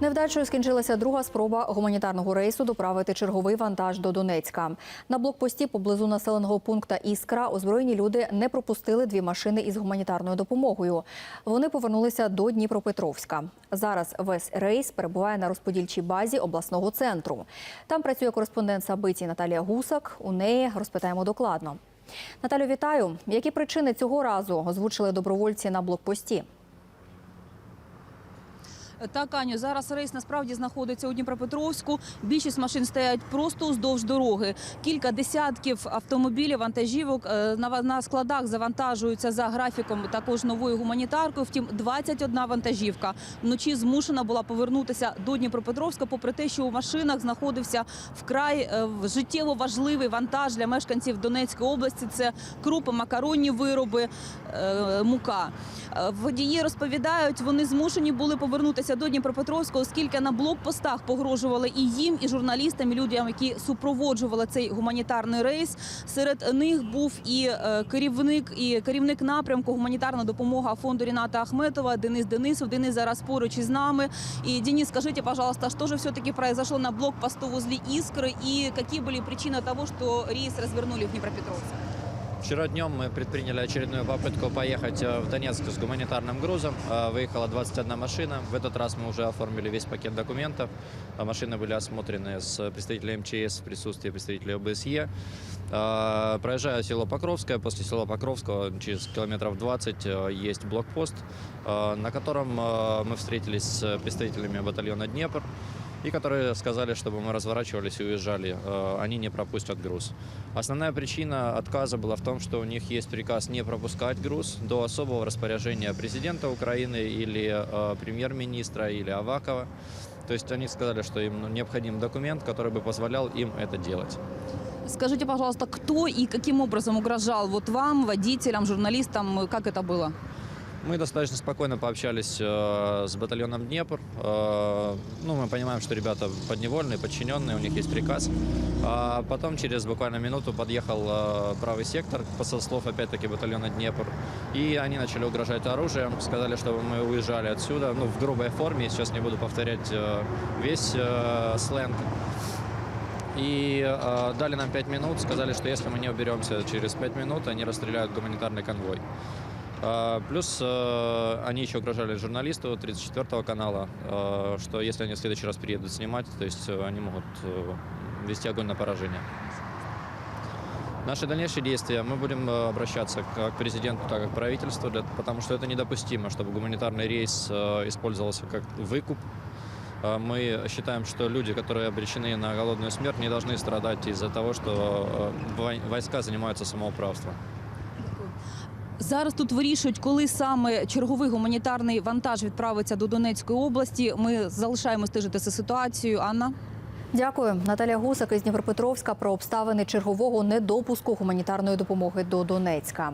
Невдачею скінчилася друга спроба гуманітарного рейсу доправити черговий вантаж до Донецька. На блокпості поблизу населеного пункта Іскра озброєні люди не пропустили дві машини із гуманітарною допомогою. Вони повернулися до Дніпропетровська. Зараз весь рейс перебуває на розподільчій базі обласного центру. Там працює кореспондент Сабиті Наталія Гусак. У неї розпитаємо докладно. Наталю, вітаю. Які причини цього разу озвучили добровольці на блокпості? Так, Аню, зараз рейс насправді знаходиться у Дніпропетровську. Більшість машин стоять просто уздовж дороги. Кілька десятків автомобілів, вантажівок е, на, складах завантажуються за графіком також новою гуманітаркою. Втім, 21 вантажівка вночі змушена була повернутися до Дніпропетровська, попри те, що у машинах знаходився вкрай е, життєво важливий вантаж для мешканців Донецької області. Це крупи, макаронні вироби, е, мука. Водії розповідають, вони змушені були повернутися до Дніпропетровська, оскільки на блокпостах погрожували і їм, і журналістам, і людям, які супроводжували цей гуманітарний рейс. Серед них був і е, керівник, і керівник напрямку гуманітарна допомога фонду Ріната Ахметова Денис Денисов. Денис зараз поруч із нами. І Денис, скажите, пожалуйста, что же все-таки произошло на блокпосту возле Искры и какие были причины того, что рейс развернули в Днепропетровск? Вчера днем мы предприняли очередную попытку поехать э, в Донецк с гуманитарным грузом. Э, Выехала 21 машина. В этот раз мы уже оформили весь пакет документов. А Машины были осмотрены с представителей МЧС в присутствии представителей ОБСЕ. Э, Проезжая село Покровское, после села Покровского через километров 20 э, есть блокпост, э, на котором э, мы встретились с представителями батальона «Днепр», и которые сказали, чтобы мы разворачивались и уезжали. Э, Они не пропустят груз. Основная причина отказа была в том, что у них есть приказ не пропускать груз до особого распоряжения президента Украины или э, премьер-министра или Авакова. То есть они сказали, что им необходим документ, который бы позволял им это делать. Скажите, пожалуйста, кто и каким образом угрожал вот вам, водителям, журналистам, как это было? Мы достаточно спокойно пообщались э, с батальоном Днепр. Э, ну, мы понимаем, что ребята подневольные, подчиненные, у них есть приказ. А потом через буквально минуту подъехал э, правый сектор, со слов опять-таки батальона Днепр. И они начали угрожать оружием, сказали, чтобы мы уезжали отсюда, ну, в грубой форме. Сейчас не буду повторять э, весь э, сленг. И э, дали нам 5 минут, сказали, что если мы не уберемся через 5 минут, они расстреляют гуманитарный конвой. А, Плюс э, они еще угрожали журналисту 34 канала, э, что если они в следующий раз приедут снимать, то есть э, они могут вести огонь на поражение. Наши дальнейшие действия, мы будем обращаться как к президенту, так и к правительству, потому что это недопустимо, чтобы гуманитарный рейс использовался как выкуп. Мы считаем, что люди, которые обречены на голодную смерть, не должны страдать из-за того, что вой- войска занимаются самоуправством. Зараз тут вирішують, коли саме черговий гуманітарний вантаж відправиться до Донецької області. Ми залишаємо стежити за ситуацією. Анна. Дякую, Наталія Гусак із Дніпропетровська про обставини чергового недопуску гуманітарної допомоги до Донецька.